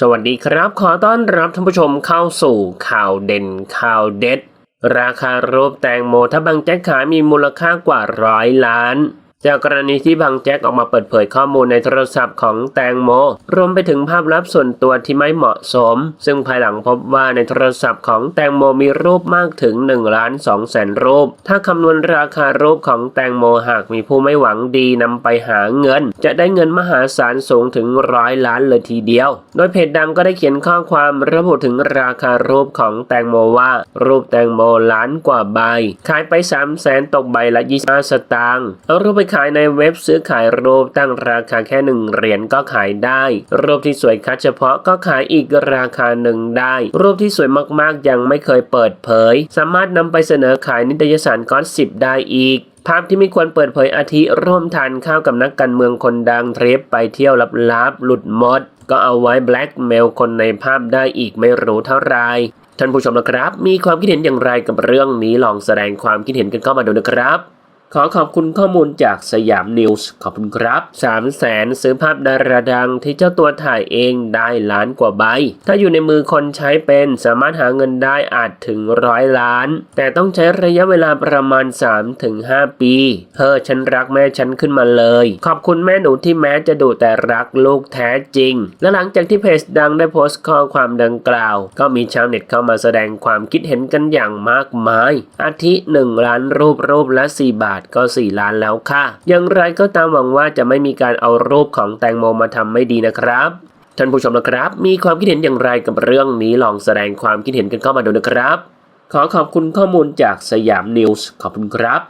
สวัสดีครับ ขอต้อนรับท่านผู้ชมเข้าสู่ข่าวเด่นข่าวเด็ด ราคารูปแตงโมถ้าบางแจ็คขายมีมูลค่ากว่าร้อยล้าน จากกรณีที่บางแจ็คออกมาเปิดเผยข้อมูลในโทรศัพท์ของแตงโม รวมไปถึงภาพลับส่วนตัวที่ไม่เหมาะสม ซึ่งภายหลังพบว่าในโทรศัพท์ของแตงโมมีรูปมากถึง1ล้าน2แสนรูป ถ้าคำนวณราคารูปของแตงโมหากมีผู้ไม่หวังดีนำไปหาเงิน จะได้เงินมหาศาลสูงถึงร้อยล้านเลยทีเดียว โดยเพจดังก็ได้เขียนข้อความระบุถึงราคารูปของแตงโมว่า รูปแตงโมล้านกว่าใบ ขายไป3 0 0แสนตกใบละ25สตางค์เอารูปไปขายในเว็บซื้อขายรูปตั้งราคาแค่หนึ่งเหรียญก็ขายได้ รูปที่สวยคัดเฉพาะก็ขายอีกราคาหนึ่งได้ รูปที่สวยมากๆยังไม่เคยเปิดเผย สามารถนำไปเสนอขายนิตยสารก้อนสิบได้อีกภาพที่ไม่ควรเปิดเผยอาทิร่วมทานข้าวกับนักการเมืองคนดังเทริปไปเที่ยวลับๆหลุดมด ก็เอาไว้แบล็กเมลคนในภาพได้อีกไม่รู้เท่าไรท่านผู้ชมนะครับ มีความคิดเห็นอย่างไรกับเรื่องนี้ลองแสดงความคิดเห็นกันเข้ามาดูนะครับ ขอขอบคุณข้อมูลจากสยามนิวส์ขอบคุณครับ 3 0 0แสนซื้อภาพดาราดังที่เจ้าตัวถ่ายเองได้ล้านกว่าใบ ถ้าอยู่ในมือคนใช้เป็นสามารถหาเงินได้อาจถึงร้อยล้าน แต่ต้องใช้ระยะเวลาประมาณ 3-5 ปีเฮ้อฉันรักแม่ฉันขึ้นมาเลย ขอบคุณแม่หนูที่แม้จะดุแต่รักลูกแท้จริง และหลังจากที่เพจดังได้โพสต์ข้อความดังกล่าว ก็มีชาวเน็ตเข้ามาแสดงความคิดเห็นกันอย่างมากมาย อาทิ 1 ล้านรูปรูปละ 4 บาทก็ 4 ล้านแล้วค่ะ อย่างไรก็ตามหวังว่าจะไม่มีการเอารูปของแตงโมมาทำไม่ดีนะครับท่านผู้ชมนะครับ มีความคิดเห็นอย่างไรกับเรื่องนี้ลองแสดงความคิดเห็นกันเข้ามาดูนะครับ ขอขอบคุณข้อมูลจากสยามนิวส์ขอบคุณครับ